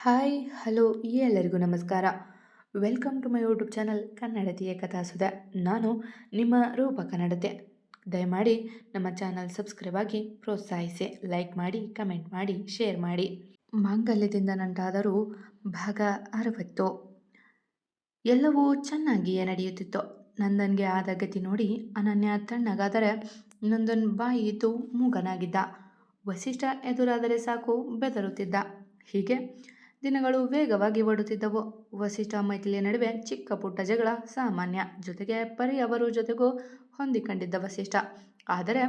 Hi, hello, ಎಲ್ಲರಿಗೂ ನಮಸ್ಕಾರ. Welcome to my YouTube channel ಕನ್ನಡತಿಯ ಕಥಾಸುಧ. ನಾನು ನಿಮ್ಮ ರೂಪ ಕನ್ನಡತೆ. ದಯಮಾಡಿ ನಮ್ಮ ಚಾನಲ್ ಸಬ್ಸ್ಕ್ರೈಬ್ ಆಗಿ ಪ್ರೋತ್ಸಾಹಿಸಿ, ಲೈಕ್ ಮಾಡಿ, ಕಮೆಂಟ್ ಮಾಡಿ, ಶೇರ್ ಮಾಡಿ. ಮಾಂಗಲ್ಯದಿಂದ ನಂಟಾದರೂ ಭಾಗ ಅರವತ್ತು. ಎಲ್ಲವೂ ಚೆನ್ನಾಗಿಯೇ ನಡೆಯುತ್ತಿತ್ತು. ನಂದನ್ಗೆ ಆದ ಗತಿ ನೋಡಿ ಅನನ್ಯ ತಣ್ಣಗಾದರೆ ನಂದನ್ ಬಾಯಿ ಇದ್ದು ಮೂಗನಾಗಿದ್ದ. ವಸಿಷ್ಠ ಎದುರಾದರೆ ಸಾಕು ಬೆದರುತ್ತಿದ್ದ. ಹೀಗೆ ದಿನಗಳು ವೇಗವಾಗಿ ಓಡುತ್ತಿದ್ದವು. ವಸಿಷ್ಠ ಮೈಥಿಲಿಯ ನಡುವೆ ಚಿಕ್ಕ ಪುಟ್ಟ ಜಗಳ ಸಾಮಾನ್ಯ. ಜೊತೆಗೆ ಪರಿ ಅವರು ಜೊತೆಗೂ ಹೊಂದಿಕೊಂಡಿದ್ದ ವಸಿಷ್ಠ. ಆದರೆ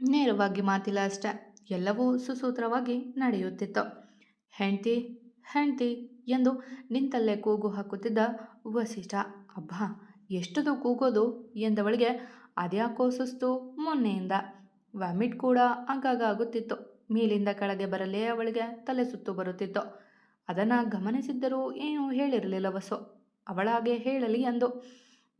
ನೇರವಾಗಿ ಮಾತಿಲ್ಲ ಅಷ್ಟೆ. ಎಲ್ಲವೂ ಸುಸೂತ್ರವಾಗಿ ನಡೆಯುತ್ತಿತ್ತು. ಹೆಂಡತಿ ಹೆಂಡತಿ ಎಂದು ನಿಂತಲ್ಲೇ ಕೂಗು ಹಾಕುತ್ತಿದ್ದ ವಸಿಷ್ಠ. ಅಬ್ಬಾ, ಎಷ್ಟದು ಕೂಗೋದು ಎಂದವಳಿಗೆ ಅದ್ಯಾಕೋ ಸುಸ್ತು ಮೊನ್ನೆಯಿಂದ. ವಾಮಿಟ್ ಕೂಡ ಆಗಾಗ ಆಗುತ್ತಿತ್ತು. ಮೇಲಿಂದ ಕೆಳಗೆ ಬರಲೇ ಅವಳಿಗೆ ತಲೆ ಸುತ್ತು ಬರುತ್ತಿತ್ತು. ಅದನ್ನು ಗಮನಿಸಿದ್ದರೂ ಏನೂ ಹೇಳಿರಲಿಲ್ಲ ವಸು ಅವಳಾಗೆ ಹೇಳಲಿ ಎಂದು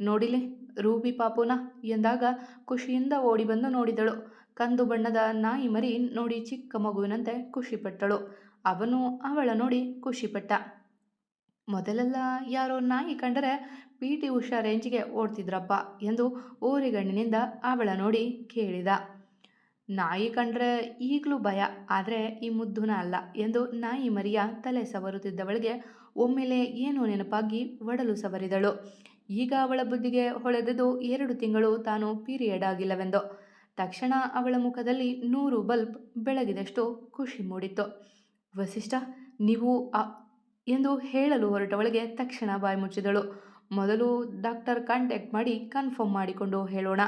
ನೋಡಿಲಿ, ರೂಬಿ ಪಾಪುನ ಎಂದಾಗ ಖುಷಿಯಿಂದ ಓಡಿ ಬಂದು ನೋಡಿದಳು. ಕಂದು ಬಣ್ಣದ ನಾಯಿ ಮರಿ ನೋಡಿ ಚಿಕ್ಕ ಮಗುವಿನಂತೆ ಖುಷಿಪಟ್ಟಳು. ಅವನು ಅವಳ ನೋಡಿ ಖುಷಿಪಟ್ಟ. ಮೊದಲೆಲ್ಲ ಯಾರೋ ನಾಯಿ ಕಂಡರೆ ಪಿ ಟಿ ಉಷಾ ರೇಂಜ್ಗೆ ಓಡ್ತಿದ್ರಪ್ಪ ಎಂದು ಊರಿಗಣ್ಣಿನಿಂದ ಅವಳ ನೋಡಿ ಕೇಳಿದ. ನಾಯಿ ಕಂಡ್ರೆ ಈಗಲೂ ಭಯ, ಆದರೆ ಈ ಮುದ್ದುನ ಅಲ್ಲ ಎಂದು ನಾಯಿ ಮರಿಯ ತಲೆ ಸವರುತ್ತಿದ್ದವಳಿಗೆ ಒಮ್ಮೆಲೆ ಏನೋ ನೆನಪಾಗಿ ಒಡಲು ಸವರಿದಳು. ಈಗ ಅವಳ ಬುದ್ಧಿಗೆ ಹೊಳೆದದು ಎರಡು ತಿಂಗಳು ತಾನು ಪೀರಿಯಡ್ ಆಗಿಲ್ಲವೆಂದು. ತಕ್ಷಣ ಅವಳ ಮುಖದಲ್ಲಿ ನೂರು ಬಲ್ಬ್ ಬೆಳಗಿದಷ್ಟು ಖುಷಿ ಮೂಡಿತ್ತು. ವಸಿಷ್ಠ, ನೀವು ಎಂದು ಹೇಳಲು ಹೊರಟವಳಿಗೆ ತಕ್ಷಣ ಬಾಯಿ ಮುಚ್ಚಿದಳು. ಮೊದಲು ಡಾಕ್ಟರ್ ಕಾಂಟ್ಯಾಕ್ಟ್ ಮಾಡಿ ಕನ್ಫರ್ಮ್ ಮಾಡಿಕೊಂಡು ಹೇಳೋಣ.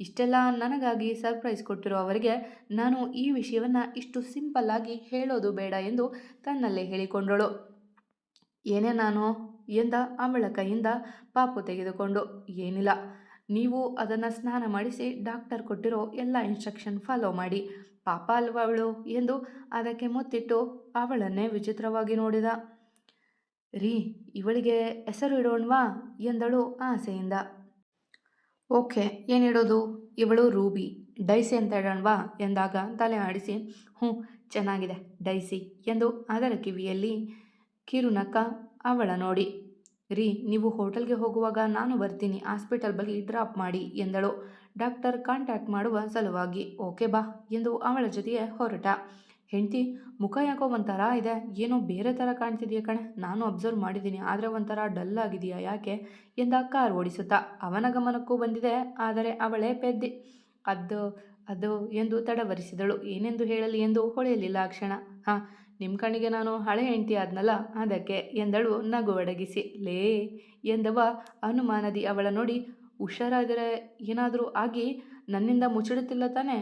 ಇಷ್ಟೆಲ್ಲ ನನಗಾಗಿ ಸರ್ಪ್ರೈಸ್ ಕೊಟ್ಟಿರೋ ಅವರಿಗೆ ನಾನು ಈ ವಿಷಯವನ್ನು ಇಷ್ಟು ಸಿಂಪಲ್ ಆಗಿ ಹೇಳೋದು ಬೇಡ ಎಂದು ತನ್ನಲ್ಲೇ ಹೇಳಿಕೊಂಡಳು. ಏನೇ ನಾನು ಎಂದ ಅವಳ ಕೈಯಿಂದ ಪಾಪು ತೆಗೆದುಕೊಂಡು, ಏನಿಲ್ಲ. ನೀವು ಅದನ್ನು ಸ್ನಾನ ಮಾಡಿಸಿ ಡಾಕ್ಟರ್ ಕೊಟ್ಟಿರೋ ಎಲ್ಲ ಇನ್ಸ್ಟ್ರಕ್ಷನ್ ಫಾಲೋ ಮಾಡಿ. ಪಾಪ ಅಲ್ವಾ ಅವಳು ಎಂದು ಅದಕ್ಕೆ ಮುತ್ತಿಟ್ಟು ಅವಳನ್ನೇ ವಿಚಿತ್ರವಾಗಿ ನೋಡಿದ. ರೀ, ಇವಳಿಗೆ ಹೆಸರು ಇಡೋಣವಾ? ಎಂದಳು ಆಸೆಯಿಂದ. ಓಕೆ ಏನಿಡೋದು ಇವಳು ರೂಬಿ. ಡೈಸಿ ಅಂತ ಇಡೋಣವಾ ಎಂದಾಗ ತಲೆ ಆಡಿಸಿ, ಹ್ಞೂ, ಚೆನ್ನಾಗಿದೆ, ಡೈಸಿ ಎಂದು ಅದರ ಕಿವಿಯಲ್ಲಿ ಕಿರುನಕ್ಕ ಅವಳ ನೋಡಿ. ರೀ, ನೀವು ಹೋಟೆಲ್ಗೆ ಹೋಗುವಾಗ ನಾನು ಬರ್ತೀನಿ, ಹಾಸ್ಪಿಟಲ್ ಬಗ್ಗೆ ಡ್ರಾಪ್ ಮಾಡಿ ಎಂದಳು. ಡಾಕ್ಟರ್ ಕಾಂಟ್ಯಾಕ್ಟ್ ಮಾಡುವ ಸಲುವಾಗಿ, ಓಕೆ ಬಾ ಎಂದು ಅವಳ ಜೊತೆಗೆ ಹೊರಟ. ಹೆಂಡತಿ, ಮುಖ ಯಾಕೋ ಒಂಥರ ಇದೆ? ಏನೋ ಬೇರೆ ಥರ ಕಾಣ್ತಿದೆಯಾ ಕಣೆ? ನಾನು ಅಬ್ಸರ್ವ್ ಮಾಡಿದ್ದೀನಿ. ಆದರೆ ಒಂಥರ ಡಲ್ ಆಗಿದೆಯಾ? ಯಾಕೆ? ಎಂದ ಕಾರ್ ಓಡಿಸುತ್ತಾ? ಅವನ ಗಮನಕ್ಕೂ ಬಂದಿದೆ, ಆದರೆ ಅವಳೇ ಪೆದ್ದಿ. ಅದು ಅದು ಎಂದು ತಡವರಿಸಿದಳು. ಏನೆಂದು ಹೇಳಲಿ ಎಂದು ಹೊಳೆಯಲಿಲ್ಲ ಆ ಕ್ಷಣ ಹಾಂ ನಿಮ್ಮ ಕಣ್ಣಿಗೆ ನಾನು ಹಳೆ ಹೆಂಡತಿ ಆದ್ನಲ್ಲ? ಅದಕ್ಕೆ ಎಂದಳು ನಗು ಒಡಗಿಸಿ. ಲೇ, ಎಂದವ ಅನುಮಾನದಿ ಅವಳ ನೋಡಿ, ಹುಷಾರಾದರೆ ಏನಾದರೂ ಆಗಿ ನನ್ನಿಂದ ಮುಚ್ಚಿಡುತ್ತಿಲ್ಲ ತಾನೆ?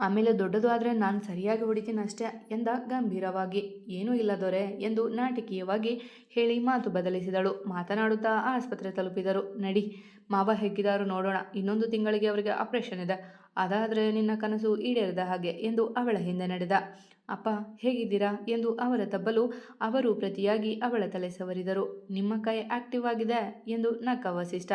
ಆಮೇಲೆ ದೊಡ್ಡದು ಆದರೆ ನಾನು ಸರಿಯಾಗಿ ಹೊಡಿತೀನಿ ಅಷ್ಟೇ ಎಂದ ಗಂಭೀರವಾಗಿ, ಏನೂ ಇಲ್ಲ ದೊರೆ ಎಂದು ನಾಟಕೀಯವಾಗಿ ಹೇಳಿ ಮಾತು ಬದಲಿಸಿದಳು. ಮಾತನಾಡುತ್ತಾ ಆಸ್ಪತ್ರೆ ತಲುಪಿದರು. ನಡಿ, ಮಾವ ಹೆಗ್ಗಿದಾರು ನೋಡೋಣ, ಇನ್ನೊಂದು ತಿಂಗಳಿಗೆ ಅವರಿಗೆ ಆಪರೇಷನ್ ಇದೆ. ಅದಾದರೆ ನಿನ್ನ ಕನಸು ಈಡೇರಿದ ಹಾಗೆ ಎಂದು ಅವಳ ಹಿಂದೆ ನಡೆದ. ಅಪ್ಪ, ಹೇಗಿದ್ದೀರಾ? ಎಂದು ಅವರ ತಬ್ಬಲು ಅವರು ಪ್ರತಿಯಾಗಿ ಅವಳ ತಲೆ ಸವರಿದರು. ನಿಮ್ಮ ಕೈ ಆಕ್ಟಿವ್ ಆಗಿದೆ ಎಂದು ನಕ್ಕ ವಸಿಷ್ಠ.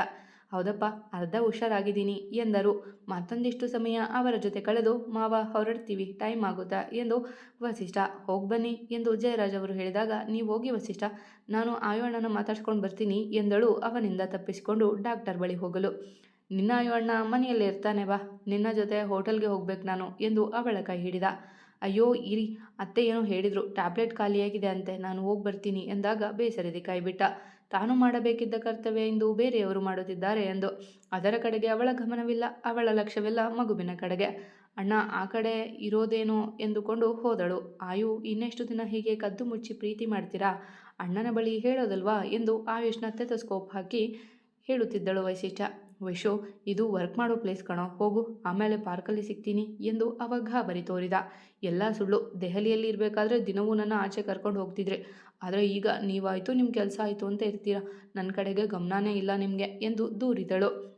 ಹೌದಪ್ಪ, ಅರ್ಧ ಹುಷಾರಾಗಿದ್ದೀನಿ ಎಂದರು. ಮತ್ತೊಂದಿಷ್ಟು ಸಮಯ ಅವರ ಜೊತೆ ಕಳೆದು, ಮಾವ, ಹೊರಡ್ತೀವಿ, ಟೈಮ್ ಆಗುತ್ತಾ ಎಂದು ವಸಿಷ್ಠ, ಹೋಗಿ ಬನ್ನಿ ಎಂದು ಜಯರಾಜ್ ಅವರು ಹೇಳಿದಾಗ, ನೀವು ಹೋಗಿ ವಸಿಷ್ಠ, ನಾನು ಆಯೋಣ್ಣನ ಮಾತಾಡ್ಸ್ಕೊಂಡು ಬರ್ತೀನಿ ಎಂದಳು ಅವನಿಂದ ತಪ್ಪಿಸಿಕೊಂಡು ಡಾಕ್ಟರ್ ಬಳಿ ಹೋಗಲು. ನಿನ್ನ ಆಯೋಣ್ಣ ಮನೆಯಲ್ಲೇ ಇರ್ತಾನೆ ಬಾ, ನಿನ್ನ ಜೊತೆ ಹೋಟೆಲ್ಗೆ ಹೋಗ್ಬೇಕು ನಾನು ಎಂದು ಅವಳ ಕೈ ಹಿಡಿದ. ಅಯ್ಯೋ, ಇರಿ, ಅತ್ತೆ ಏನೋ ಹೇಳಿದರು, ಟ್ಯಾಬ್ಲೆಟ್ ಖಾಲಿಯಾಗಿದೆ ಅಂತೆ, ನಾನು ಹೋಗಿ ಬರ್ತೀನಿ ಎಂದಾಗ ಬೇಸರದಿ ಕೈಬಿಟ್ಟ ತಾನು ಮಾಡಬೇಕಿದ್ದ ಕರ್ತವ್ಯ ಎಂದು ಬೇರೆಯವರು ಮಾಡುತ್ತಿದ್ದಾರೆ ಎಂದು. ಅದರ ಕಡೆಗೆ ಅವಳ ಗಮನವಿಲ್ಲ, ಅವಳ ಲಕ್ಷ್ಯವಿಲ್ಲ ಮಗುವಿನ ಕಡೆಗೆ. ಅಣ್ಣ, ಆ ಕಡೆ ಇರೋದೇನೋ ಎಂದುಕೊಂಡು ಹೋದಳು. ಆಯು, ಇನ್ನೆಷ್ಟು ದಿನ ಹೀಗೆ ಕದ್ದು ಮುಚ್ಚಿ ಪ್ರೀತಿ ಮಾಡ್ತೀರಾ? ಅಣ್ಣನ ಬಳಿ ಹೇಳೋದಲ್ವಾ? ಎಂದು ಆಯುಷ್ನ ತೆತಸ್ಕೋಪ್ ಹಾಕಿ ಹೇಳುತ್ತಿದ್ದಳು ವೈಶಿಷ್ಟ್ಯ. ವೈಶು, ಇದು ವರ್ಕ್ ಮಾಡೋ ಪ್ಲೇಸ್ ಕಣೋ, ಹೋಗು, ಆಮೇಲೆ ಪಾರ್ಕಲ್ಲಿ ಸಿಗ್ತೀನಿ ಎಂದು ಅವ ಗಾಬರಿ ತೋರಿದ. ಎಲ್ಲ ಸುಳ್ಳು ದೆಹಲಿಯಲ್ಲಿ ಇರಬೇಕಾದ್ರೆ ದಿನವೂ ನನ್ನ ಆಚೆ ಕರ್ಕೊಂಡು ಹೋಗ್ತಿದ್ರೆ. ಆದರೆ ಈಗ ನೀವಾಯಿತು ನಿಮ್ಮ ಕೆಲಸ ಆಯಿತು ಅಂತ ಇರ್ತೀರಾ. ನನ್ನ ಕಡೆಗೆ ಗಮನನೇ ಇಲ್ಲ ನಿಮಗೆ ಎಂದು ದೂರಿದಳು.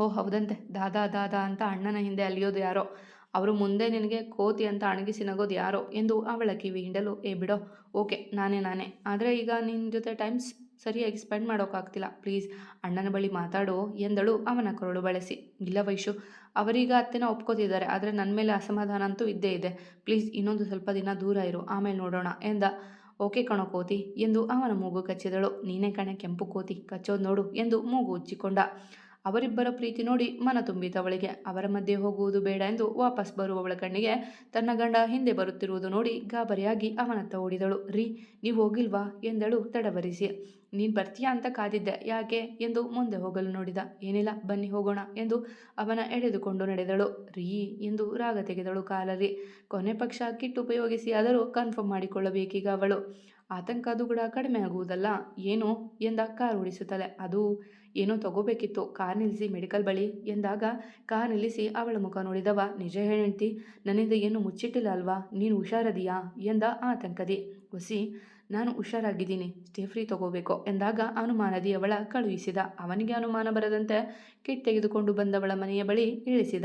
ಓ, ಹೌದಂತೆ. ದಾದಾ ದಾದಾ ಅಂತ ಅಣ್ಣನ ಹಿಂದೆ ಅಲಿಯೋದು ಯಾರೋ? ಅವರು ಮುಂದೆ ನಿನಗೆ ಕೋತಿ ಅಂತ ಅಣಗಿಸಿ ನಗೋದು ಯಾರೋ? ಎಂದು ಅವಳ ಕಿವಿ ಹಿಂಡಲು ಏ, ಬಿಡೋ. ಓಕೆ, ನಾನೇ ನಾನೇ. ಆದರೆ ಈಗ ನಿನ್ನ ಜೊತೆ ಟೈಮ್ಸ್ ಸರಿಯಾಗಿ ಸ್ಪೆಂಡ್ ಮಾಡೋಕ್ಕಾಗ್ತಿಲ್ಲ ಪ್ಲೀಸ್, ಅಣ್ಣನ ಬಳಿ ಮಾತಾಡು ಎಂದಳು ಅವನ ಕರುಳು ಬಳಸಿ. ಇಲ್ಲ ವೈಶು, ಅವರೀಗ ಅತ್ತೆನ ಒಪ್ಕೋತಿದ್ದಾರೆ, ಆದರೆ ನನ್ನ ಮೇಲೆ ಅಸಮಾಧಾನ ಅಂತೂ ಇದ್ದೇ ಇದೆ. ಪ್ಲೀಸ್, ಇನ್ನೊಂದು ಸ್ವಲ್ಪ ದಿನ ದೂರ ಇರು, ಆಮೇಲೆ ನೋಡೋಣ ಎಂದ. ಓಕೆ ಕಣೋ ಕೋತಿ ಎಂದು ಅವನ ಮೂಗು ಕಚ್ಚಿದಳು. ನೀನೇ ಕಣೆ, ಕೆಂಪು ಕೋತಿ, ಕಚ್ಚೋದು ನೋಡು ಎಂದು ಮೂಗು ಉಜ್ಜಿಕೊಂಡ ಅವರಿಬ್ಬರ ಪ್ರೀತಿ ನೋಡಿ ಮನ ತುಂಬಿತವಳಿಗೆ ಅವರ ಮಧ್ಯೆ ಹೋಗುವುದು ಬೇಡ ಎಂದು ವಾಪಸ್ ಬರುವವಳ ಕಣ್ಣಿಗೆ ತನ್ನ ಗಂಡ ಹಿಂದೆ ಬರುತ್ತಿರುವುದು ನೋಡಿ ಗಾಬರಿಯಾಗಿ ಅವನತ್ತ ಓಡಿದಳು. ರೀ, ನೀವು ಹೋಗಿಲ್ವಾ? ಎಂದಳು ತಡವರಿಸಿ. ನೀನು ಬರ್ತೀಯಾ ಅಂತ ಕಾದಿದ್ದೆ. ಯಾಕೆ? ಎಂದು ಮುಂದೆ ಹೋಗಲು ನೋಡಿದ. ಏನಿಲ್ಲ, ಬನ್ನಿ ಹೋಗೋಣ ಎಂದು ಅವನ ಎಳೆದುಕೊಂಡು ನಡೆದಳು. ರೀ ಎಂದು ರಾಗ ತೆಗೆದಳು ಕಾಲರಿ ಕೊನೆ ಪಕ್ಷ ಕಿಟ್ ಉಪಯೋಗಿಸಿ ಆದರೂ ಕನ್ಫರ್ಮ್ ಮಾಡಿಕೊಳ್ಳಬೇಕೀಗ ಅವಳು. ಆತಂಕ ಅದು ಕೂಡ ಕಡಿಮೆ ಆಗುವುದಲ್ಲ. ಏನು? ಎಂದ ಕಾರ್ ಉಡಿಸುತ್ತಲೆ ಅದು ಏನೋ ತಗೋಬೇಕಿತ್ತು. ಕಾರ್ ನಿಲ್ಲಿಸಿ ಮೆಡಿಕಲ್ ಬಳಿ ಎಂದಾಗ ಕಾರ್ ನಿಲ್ಲಿಸಿ ಅವಳ ಮುಖ ನೋಡಿದವ. ನಿಜ ಹೇಳ್ತಿ ನನ್ನಿಂದ ಏನು ಮುಚ್ಚಿಟ್ಟಿಲ್ಲ ಅಲ್ವಾ? ನೀನು ಹುಷಾರದಿಯಾ? ಎಂದ ಆತಂಕದಿ. ಹುಸಿ ನಾನು ಹುಷಾರಾಗಿದ್ದೀನಿ ಸ್ಟೇ ಫ್ರೀ ತಗೋಬೇಕು ಎಂದಾಗ ಅವಳ ಕಳುಹಿಸಿದ. ಅವನಿಗೆ ಅನುಮಾನ ಬರದಂತೆ ಕಿಟ್ ತೆಗೆದುಕೊಂಡು ಬಂದವಳ ಮನೆಯ ಬಳಿ ಇಳಿಸಿದ.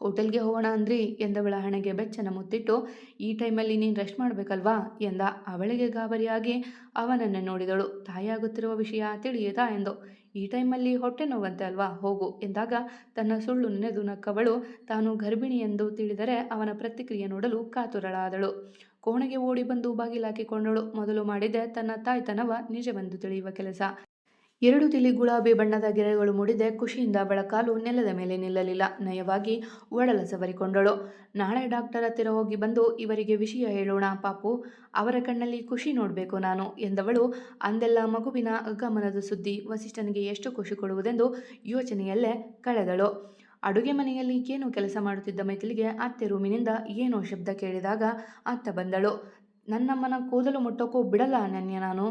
ಹೋಟೆಲ್ಗೆ ಹೋಗೋಣ ಅಂದ್ರಿ ಎಂದವಳ ಹಣೆಗೆ ಬೆಚ್ಚನ ಮುತ್ತಿಟ್ಟು, ಈ ಟೈಮಲ್ಲಿ ನೀನು ರೆಸ್ಟ್ ಮಾಡಬೇಕಲ್ವಾ ಎಂದ. ಅವಳಿಗೆ ಗಾಬರಿಯಾಗಿ ಅವನನ್ನು ನೋಡಿದಳು. ತಾಯಿಯಾಗುತ್ತಿರುವ ವಿಷಯ ತಿಳಿಯದಾ ಎಂದು. ಈ ಟೈಮಲ್ಲಿ ಹೊಟ್ಟೆ ನೋವಂತೆ ಅಲ್ವಾ, ಹೋಗು ಎಂದಾಗ ತನ್ನ ಸುಳ್ಳು ನೆನೆದು ನಕ್ಕವಳು. ತಾನು ಗರ್ಭಿಣಿ ಎಂದು ತಿಳಿದರೆ ಅವನ ಪ್ರತಿಕ್ರಿಯೆ ನೋಡಲು ಕಾತುರಳಾದಳು. ಕೋಣೆಗೆ ಓಡಿ ಬಂದು ಬಾಗಿಲಾಕಿಕೊಂಡಳು ಮೊದಲು ಮಾಡಿದ್ದ ತನ್ನ ತಾಯ್ತನವ ನಿಜವೆಂದು ತಿಳಿಯುವ ಕೆಲಸ. ಎರಡು ತಿಳಿ ಗುಲಾಬಿ ಬಣ್ಣದ ಗೆರೆಗಳು ಮೂಡಿದೆ. ಖುಷಿಯಿಂದ ಬೆಳಕಾಲು ಕಾಲು ನೆಲದ ಮೇಲೆ ನಿಲ್ಲಲಿಲ್ಲ. ನಯವಾಗಿ ಒಡಲ ಸವರಿಕೊಂಡಳು. ನಾಳೆ ಡಾಕ್ಟರ್ ಹತ್ತಿರ ಹೋಗಿ ಬಂದು ಇವರಿಗೆ ವಿಷಯ ಹೇಳೋಣ ಪಾಪು. ಅವರ ಕಣ್ಣಲ್ಲಿ ಖುಷಿ ನೋಡಬೇಕು ನಾನು ಎಂದವಳು. ಅಂದೆಲ್ಲ ಮಗುವಿನ ಅಗಮನದ ಸುದ್ದಿ ವಸಿಷ್ಠನಿಗೆ ಎಷ್ಟು ಖುಷಿ ಕೊಡುವುದೆಂದು ಯೋಚನೆಯಲ್ಲೇ ಕಳೆದಳು. ಅಡುಗೆ ಮನೆಯಲ್ಲಿ ಏನು ಕೆಲಸ ಮಾಡುತ್ತಿದ್ದ ಮೈಥಿಲಿಗೆ ಅತ್ತೆ ರೂಮಿನಿಂದ ಏನೋ ಶಬ್ದ ಕೇಳಿದಾಗ ಅತ್ತ ಬಂದಳು. ನನ್ನಮ್ಮನ ಕೂದಲು ಮುಟ್ಟೋಕ್ಕೂ ಬಿಡಲ್ಲ ಅನನ್ಯ ನಾನು.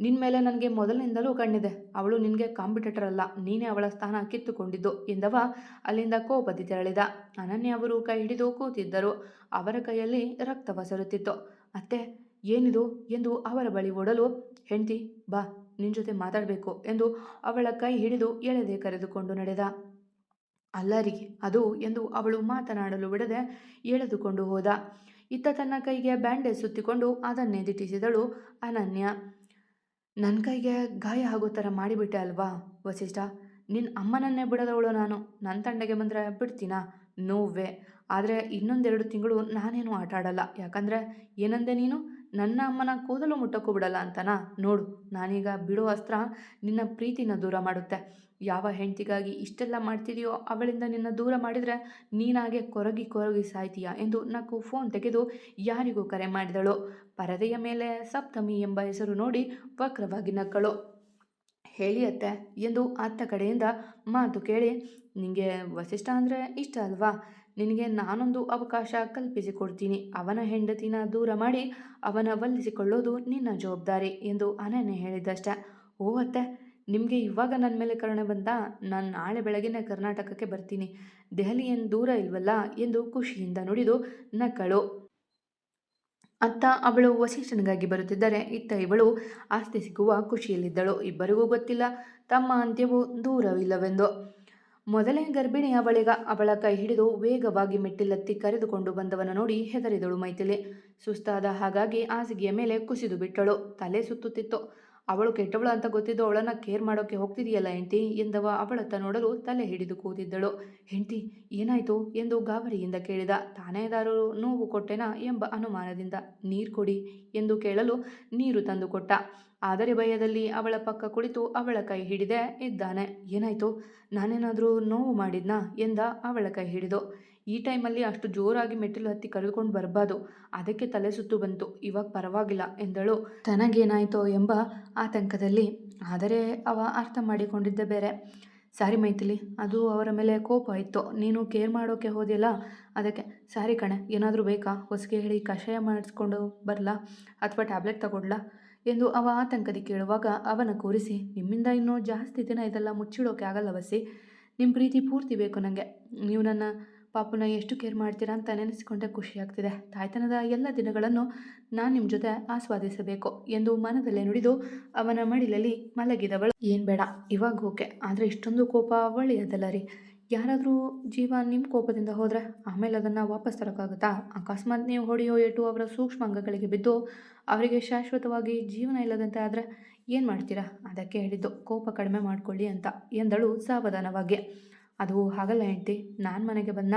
ನಿನ್ನ ಮೇಲೆ ನನಗೆ ಮೊದಲಿನಿಂದಲೂ ಕಣ್ಣಿದೆ. ಅವಳು ನಿನಗೆ ಕಾಂಪಿಟೇಟರ್ ಅಲ್ಲ ನೀನೇ ಅವಳ ಸ್ಥಾನ ಕಿತ್ತುಕೊಂಡಿದ್ದು ಎಂದವ ಅಲ್ಲಿಂದ ಕೋಪದಿ ತೆರಳಿದ. ಅನನ್ಯ ಅವರು ಕೈ ಹಿಡಿದು ಕೂತಿದ್ದರು. ಅವರ ಕೈಯಲ್ಲಿ ರಕ್ತ ಬಸರುತ್ತಿತ್ತು ಅತ್ತೆ, ಏನಿದು? ಎಂದು ಅವರ ಬಳಿ ಓಡಲು, ಹೆಂಡತಿ, ಬಾ ನಿನ್ನ ಜೊತೆ ಮಾತಾಡಬೇಕು ಎಂದು ಅವಳ ಕೈ ಹಿಡಿದು ಎಳೆದೆ ಕರೆದುಕೊಂಡು ನಡೆದ. ಅಲ್ಲರಿ ಅದು ಎಂದು ಅವಳು ಮಾತನಾಡಲು ಬಿಡದೆ ಎಳೆದುಕೊಂಡು ಹೋದ. ಇತ್ತ ತನ್ನ ಕೈಗೆ ಬ್ಯಾಂಡೇಜ್ ಸುತ್ತಿಕೊಂಡು ಅದನ್ನೇ ದಿಟ್ಟಿಸಿದಳು ಅನನ್ಯ. ನನ್ನ ಕೈಗೆ ಗಾಯ ಆಗೋ ಥರ ಮಾಡಿಬಿಟ್ಟೆ ಅಲ್ವಾ ವಸಿಷ್ಠ? ನಿನ್ನ ಅಮ್ಮನನ್ನೇ ಬಿಡದವಳು ನಾನು. ನನ್ನ ತಂಡಗೆ ಬಂದರೆ ಬಿಡ್ತೀನಾ? ನೋವೇ ಆದರೆ ಇನ್ನೊಂದೆರಡು ತಿಂಗಳು ನಾನೇನು ಆಟ ಆಡಲ್ಲ. ಯಾಕಂದರೆ ಏನಂದೆ ನೀನು? ನನ್ನ ಅಮ್ಮನ ಕೂದಲು ಮುಟ್ಟಕ್ಕೂ ಬಿಡಲ್ಲ ಅಂತನಾ? ನೋಡು, ನಾನೀಗ ಬಿಡೋ ಅಸ್ತ್ರ ನಿನ್ನ ಪ್ರೀತಿನ ದೂರ ಮಾಡುತ್ತೆ. ಯಾವ ಹೆಂಡತಿಗಾಗಿ ಇಷ್ಟೆಲ್ಲ ಮಾಡ್ತಿದೆಯೋ ಅವಳಿಂದ ನಿನ್ನ ದೂರ ಮಾಡಿದರೆ ನೀನಾಗೆ ಕೊರಗಿ ಕೊರಗಿ ಸಾಯ್ತೀಯಾ ಎಂದು ನಕ್ಕು ಫೋನ್ ತೆಗೆದು ಯಾರಿಗೂ ಕರೆ ಮಾಡಿದಳು. ಪರದೆಯ ಮೇಲೆ ಸಪ್ತಮಿ ಎಂಬ ಹೆಸರು ನೋಡಿ ವಕ್ರವಾಗಿ ನಕ್ಕಳು. ಹೇಳಿಯತ್ತೆ ಎಂದು ಅತ್ತ ಕಡೆಯಿಂದ ಮಾತು ಕೇಳಿ ನಿನಗೆ ವಸಿಷ್ಠ ಅಂದರೆ ಇಷ್ಟ ಅಲ್ವಾ? ನಿನಗೆ ನಾನೊಂದು ಅವಕಾಶ ಕಲ್ಪಿಸಿಕೊಡ್ತೀನಿ. ಅವನ ಹೆಂಡತಿನ ದೂರ ಮಾಡಿ ಅವನ ಒಲಿಸಿಕೊಳ್ಳೋದು ನಿನ್ನ ಜವಾಬ್ದಾರಿ ಎಂದು ಅನನ್ಯ ಹೇಳಿದ್ದಷ್ಟೆ ಓ ಅತ್ತೆ, ನಿಮಗೆ ಇವಾಗ ನನ್ನ ಮೇಲೆ ಕರುಣೆ ಬಂದ ನಾನು ನಾಳೆ ಬೆಳಗಿನ ಕರ್ನಾಟಕಕ್ಕೆ ಬರ್ತೀನಿ. ದೆಹಲಿ ದೂರ ಇಲ್ವಲ್ಲ ಎಂದು ಖುಷಿಯಿಂದ ನುಡಿದು ನಕ್ಕಳು ಅತ್ತ ಅವಳು ವಸಿಷ್ಠನಿಗಾಗಿ ಬರುತ್ತಿದ್ದರೆ ಇತ್ತ ಇವಳು ಆಸ್ತಿ ಸಿಗುವ ಖುಷಿಯಲ್ಲಿದ್ದಳು. ಇಬ್ಬರಿಗೂ ಗೊತ್ತಿಲ್ಲ ತಮ್ಮ ಅಂತ್ಯವು ದೂರವಿಲ್ಲವೆಂದು. ಮೊದಲೇ ಗರ್ಭಿಣಿಯ ಬಳಿಗ ಅವಳ ಕೈ ಹಿಡಿದು ವೇಗವಾಗಿ ಮೆಟ್ಟಿಲತ್ತಿ ಕರೆದುಕೊಂಡು ಬಂದವನ ನೋಡಿ ಹೆದರಿದಳು ಮೈಥಿಲಿ. ಸುಸ್ತಾದ ಹಾಗಾಗಿ ಹಾಸಿಗೆಯ ಮೇಲೆ ಕುಸಿದು ಬಿಟ್ಟಳು. ತಲೆ ಸುತ್ತುತ್ತಿತ್ತು. ಅವಳು ಕೆಟ್ಟವಳು ಅಂತ ಗೊತ್ತಿದ್ದು ಅವಳನ್ನು ಕೇರ್ ಮಾಡೋಕ್ಕೆ ಹೋಗ್ತಿದೆಯಲ್ಲ ಹೆಂಡ್ತಿ ಎಂದವ ಅವಳತ್ತ ನೋಡಲು ತಲೆ ಹಿಡಿದು ಕೂತಿದ್ದಳು. ಹೆಂಡ್ತಿ, ಏನಾಯಿತು? ಎಂದು ಗಾಬರಿಯಿಂದ ಕೇಳಿದ. ತಾನೇದಾರರು ನೋವು ಕೊಟ್ಟೆನಾ? ಎಂಬ ಅನುಮಾನದಿಂದ, ನೀರು ಕೊಡಿ ಎಂದು ಕೇಳಲು ನೀರು ತಂದು ಕೊಟ್ಟ ಆದರೆ ಭಯದಲ್ಲಿ ಅವಳ ಪಕ್ಕ ಕುಳಿತು ಅವಳ ಕೈ ಹಿಡಿದೆ ಇದ್ದಾನೆ. ಏನಾಯಿತು? ನಾನೇನಾದರೂ ನೋವು ಮಾಡಿದ್ನಾ? ಎಂದ ಅವಳ ಕೈ ಹಿಡಿದು. ಈ ಟೈಮಲ್ಲಿ ಅಷ್ಟು ಜೋರಾಗಿ ಮೆಟ್ಟಿಲು ಹತ್ತಿ ಕರೆದುಕೊಂಡು ಬರಬಾರ್ದು. ಅದಕ್ಕೆ ತಲೆ ಸುತ್ತು ಬಂತು. ಇವಾಗ ಪರವಾಗಿಲ್ಲ ಎಂದಳು. ತನಗೇನಾಯಿತೋ ಎಂಬ ಆತಂಕದಲ್ಲಿ. ಆದರೆ ಅವ ಅರ್ಥ ಮಾಡಿಕೊಂಡಿದ್ದೆ ಬೇರೆ. ಸಾರಿ ಮೈಥಿಲಿ, ಅದು ಅವರ ಮೇಲೆ ಕೋಪ ಇತ್ತು. ನೀನು ಕೇರ್ ಮಾಡೋಕ್ಕೆ ಹೋದಿಲ್ಲ ಅದಕ್ಕೆ, ಸಾರಿ ಕಣೆ, ಏನಾದರೂ ಬೇಕಾ? ಹೊಸಿಗೆ ಹೇಳಿ ಕಷಾಯ ಮಾಡಿಸ್ಕೊಂಡು ಬರಲಾ? ಅಥವಾ ಟ್ಯಾಬ್ಲೆಟ್ ತಗೊಡ್ಲಾ? ಎಂದು ಅವ ಆತಂಕದಿ ಕೇಳುವಾಗ ಅವನ ಕೂರಿಸಿ, ನಿಮ್ಮಿಂದ ಇನ್ನೂ ಜಾಸ್ತಿ ದಿನ ಇದೆಲ್ಲ ಮುಚ್ಚಿಡೋಕೆ ಆಗಲ್ಲ ವಸಿ ನಿಮ್ಮ ಪ್ರೀತಿ ಪೂರ್ತಿ ಬೇಕು ನನಗೆ ನೀವು ನನ್ನ ಪಾಪನ ಎಷ್ಟು ಕೇರ್ ಮಾಡ್ತೀರಾ ಅಂತ ನೆನೆಸಿಕೊಂಡೆ ಖುಷಿಯಾಗ್ತಿದೆ. ತಾಯ್ತನದ ಎಲ್ಲ ದಿನಗಳನ್ನು ನಾನು ನಿಮ್ಮ ಜೊತೆ ಆಸ್ವಾದಿಸಬೇಕು ಎಂದು ಮನದಲ್ಲೇ ನುಡಿದು ಅವನ ಮಡಿಲಲ್ಲಿ ಮಲಗಿದವಳು. ಏನು ಬೇಡ, ಇವಾಗ ಓಕೆ. ಆದರೆ ಇಷ್ಟೊಂದು ಕೋಪ ಒಳ್ಳೆಯದಲ್ಲ ರೀ. ಯಾರಾದರೂ ಜೀವ ನಿಮ್ಮ ಕೋಪದಿಂದ ಹೋದರೆ ಆಮೇಲೆ ಅದನ್ನು ವಾಪಸ್ ತರೋಕ್ಕಾಗುತ್ತಾ? ಅಕಸ್ಮಾತ್ ನೀವು ಹೊಡೆಯೋ ಏಟು ಅವರ ಸೂಕ್ಷ್ಮ ಅಂಗಗಳಿಗೆ ಬಿದ್ದು ಅವರಿಗೆ ಶಾಶ್ವತವಾಗಿ ಜೀವನ ಇಲ್ಲದಂತೆ ಆದರೆ ಏನು ಮಾಡ್ತೀರಾ? ಅದಕ್ಕೆ ಹೇಳಿದ್ದು, ಕೋಪ ಕಡಿಮೆ ಮಾಡಿಕೊಳ್ಳಿ ಅಂತ ಎಂದಳು ಸಾವಧಾನವಾಗಿ. ಅದು ಹಾಗಲ್ಲ ಹೆಂಡ್ತಿ, ನಾನು ಮನೆಗೆ ಬಂದ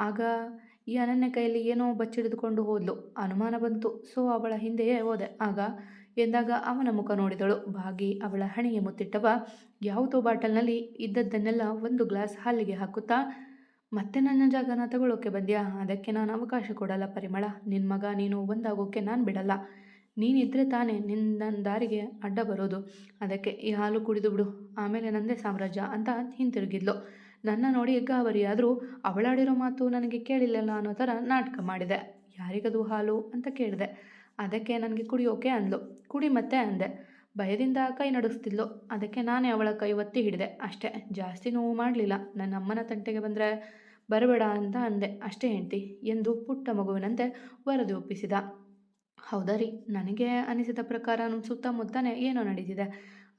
ಆಗ ಈ ಅನನ್ಯ ಕೈಯಲ್ಲಿ ಏನೋ ಬಚ್ಚಿಡಿದುಕೊಂಡು ಹೋದ್ಲು. ಅನುಮಾನ ಬಂತು. ಸೊ, ಅವಳ ಹಿಂದೆಯೇ ಹೋದೆ. ಆಗ ಎಂದಾಗ ಅವನ ಮುಖ ನೋಡಿದಳು. ಭಾಗಿ ಅವಳ ಹಣೆಗೆ ಮುತ್ತಿಟ್ಟವ ಯಾವುದೋ ಬಾಟಲ್ನಲ್ಲಿ ಇದ್ದದ್ದನ್ನೆಲ್ಲ ಒಂದು ಗ್ಲಾಸ್ ಹಾಲಿಗೆ ಹಾಕುತ್ತಾ, ಮತ್ತೆ ನನ್ನ ಜಾಗನ ತಗೊಳ್ಳೋಕೆ ಬಂದ್ಯಾ? ಅದಕ್ಕೆ ನಾನು ಅವಕಾಶ ಕೊಡಲ್ಲ ಪರಿಮಳ. ನಿನ್ನ ಮಗ ನೀನು ಒಂದಾಗೋಕೆ ನಾನು ಬಿಡಲ್ಲ. ನೀನಿದ್ರೆ ತಾನೇ ನಿನ್ನ ದಾರಿಗೆ ಅಡ್ಡ ಬರೋದು. ಅದಕ್ಕೆ ಈ ಹಾಲು ಕುಡಿದು ಬಿಡು. ಆಮೇಲೆ ನಂದೇ ಸಾಮ್ರಾಜ್ಯ ಅಂತ ಹಿಂತಿರುಗಿದ್ಲು. ನನ್ನ ನೋಡಿ ಗಾಬರಿಯಾದರೂ ಅವಳಾಡಿರೋ ಮಾತು ನನಗೆ ಕೇಳಿಲ್ಲಲ್ಲ ಅನ್ನೋ ಥರ ನಾಟಕ ಮಾಡಿದೆ. ಯಾರಿಗದು ಹಾಲು? ಅಂತ ಕೇಳಿದೆ. ಅದಕ್ಕೆ ನನಗೆ ಕುಡಿಯೋಕೆ ಅಂದ್ಲು. ಕುಡಿ ಮತ್ತೆ ಅಂದೆ. ಭಯದಿಂದ ಕೈ ನಡೆಸ್ತಿದ್ಲು. ಅದಕ್ಕೆ ನಾನೇ ಅವಳ ಕೈ ಒತ್ತಿ ಹಿಡಿದೆ. ಅಷ್ಟೇ, ಜಾಸ್ತಿ ನೋವು ಮಾಡಲಿಲ್ಲ. ನನ್ನ ಅಮ್ಮನ ತಂಟೆಗೆ ಬಂದರೆ ಬರಬೇಡ ಅಂತ ಅಂದೆ. ಅಷ್ಟೇ ಹೆಂಡ್ತಿ, ಎಂದು ಪುಟ್ಟ ಮಗುವಿನಂತೆ ವರದಿ ಒಪ್ಪಿಸಿದ. ಹೌದಾ ರೀ, ನನಗೆ ಅನಿಸಿದ ಪ್ರಕಾರ ನಮ್ಮ ಸುತ್ತಮುತ್ತನೇ ಏನೋ ನಡೀತಿದೆ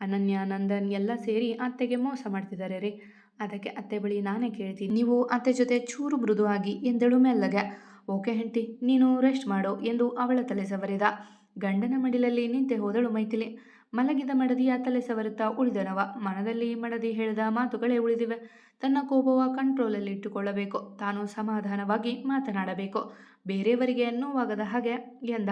ಅನನ್ಯ, ನಂದನ್ ಎಲ್ಲ ಸೇರಿ ಅತ್ತೆಗೆ ಮೋಸ ಮಾಡ್ತಿದ್ದಾರೆ ರೀ. ಅದಕ್ಕೆ ಅತ್ತೆ ಬಳಿ ನಾನೇ ಕೇಳ್ತೀನಿ. ನೀವು ಅತ್ತೆ ಜೊತೆ ಚೂರು ಮೃದುವಾಗಿ ಎಂದಳು ಮೆಲ್ಲಗೆ. ಓಕೆ ಹೆಂಡ್ತಿ, ನೀನು ರೆಸ್ಟ್ ಮಾಡು ಎಂದು ಅವಳ ತಲೆ ಸವರಿದ. ಗಂಡನ ಮಡಿಲಲ್ಲಿ ನಿಂತೆ ಹೋದಳು ಮೈಥಿಲಿ. ಮಲಗಿದ ಮಡದಿಯ ತಲೆ ಸವರುತ್ತಾ ಉಳಿದನವ. ಮನದಲ್ಲಿ ಮಡದಿ ಹೇಳಿದ ಮಾತುಗಳೇ ಉಳಿದಿವೆ. ತನ್ನ ಕೋಪವ ಕಂಟ್ರೋಲಲ್ಲಿ ಇಟ್ಟುಕೊಳ್ಳಬೇಕು. ತಾನು ಸಮಾಧಾನವಾಗಿ ಮಾತನಾಡಬೇಕು. ಬೇರೆಯವರಿಗೆ ನೋವಾಗದ ಹಾಗೆ ಎಂದ.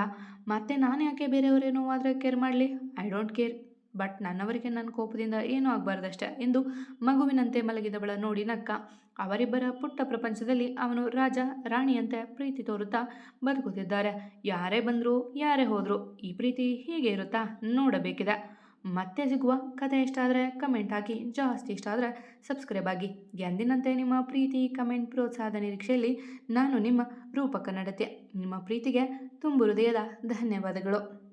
ಮತ್ತೆ ನಾನು ಯಾಕೆ ಬೇರೆಯವರೇ ನೋವಾದರೆ ಕೇರ್ ಮಾಡಲಿ? ಐ ಡೋಂಟ್ ಕೇರ್ ಬಟ್ ನನ್ನವರಿಗೆ ನನ್ನ ಕೋಪದಿಂದ ಏನೂ ಆಗಬಾರ್ದಷ್ಟೆ ಎಂದು ಮಗುವಿನಂತೆ ಮಲಗಿದವಳ ನೋಡಿ ನಕ್ಕ. ಅವರಿಬ್ಬರ ಪುಟ್ಟ ಪ್ರಪಂಚದಲ್ಲಿ ಅವನು ರಾಜ, ರಾಣಿಯಂತೆ ಪ್ರೀತಿ ತೋರುತ್ತಾ ಬದುಕುತ್ತಿದ್ದಾರೆ. ಯಾರೇ ಬಂದರೂ, ಯಾರೇ ಹೋದರೂ ಈ ಪ್ರೀತಿ ಹೀಗೆ ಇರುತ್ತಾ ನೋಡಬೇಕಿದೆ. ಮತ್ತೆ ಸಿಗುವ ಕಥೆ ಇಷ್ಟ ಆದರೆ ಕಮೆಂಟ್ ಹಾಕಿ, ಜಾಸ್ತಿ ಇಷ್ಟ ಆದರೆ ಸಬ್ಸ್ಕ್ರೈಬ್ ಆಗಿ. ಎಂದಿನಂತೆ ನಿಮ್ಮ ಪ್ರೀತಿ ಕಮೆಂಟ್ ಪ್ರೋತ್ಸಾಹದ ನಿರೀಕ್ಷೆಯಲ್ಲಿ ನಾನು ನಿಮ್ಮ ರೂಪಕ ನಡತೆ. ನಿಮ್ಮ ಪ್ರೀತಿಗೆ ತುಂಬು ಹೃದಯದ ಧನ್ಯವಾದಗಳು.